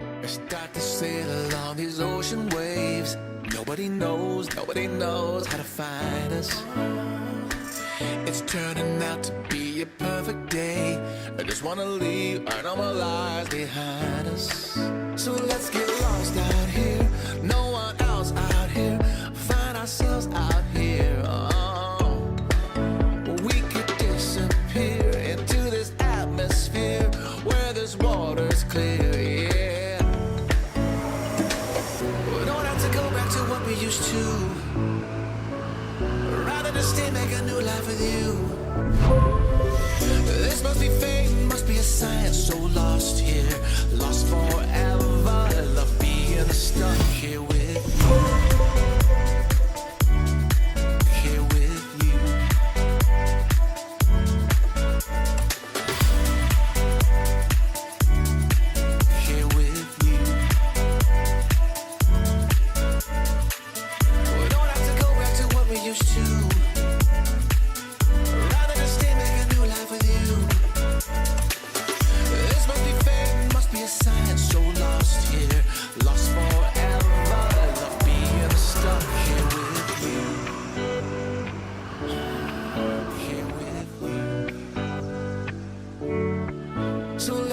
I start to sail along these ocean waves. Nobody knows, nobody knows how to find us. It's turning out to be a perfect day. I just wanna leave our normal lives behind us. Used to. Rather just stay, make a new life with you. This must be fate, must be a sign. So lost here, lost forever. Love being stuck here with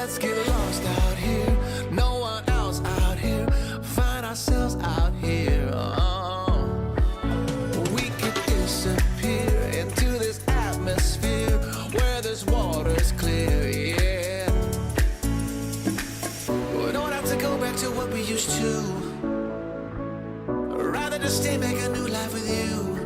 let's get lost out here. No one else out here. Find ourselves out here. Oh. We could disappear into this atmosphere where this water's clear, yeah. We don't have to go back to what we used to. Rather just stay, make a new life with you.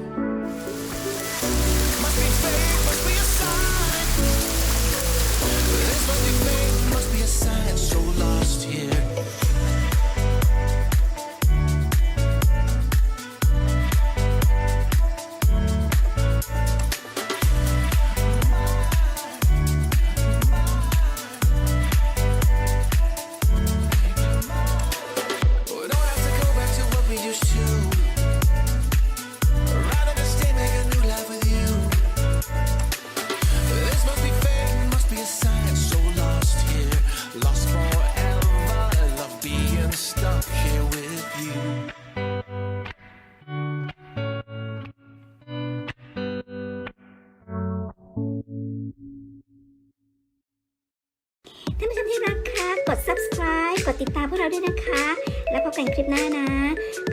ด subscribe กดติดตามพวกเราด้วยนะคะ แล้วพบกันคลิปหน้านะ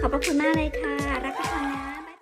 ขอบพระคุณมากเลยค่ะ รักทุกคนนะ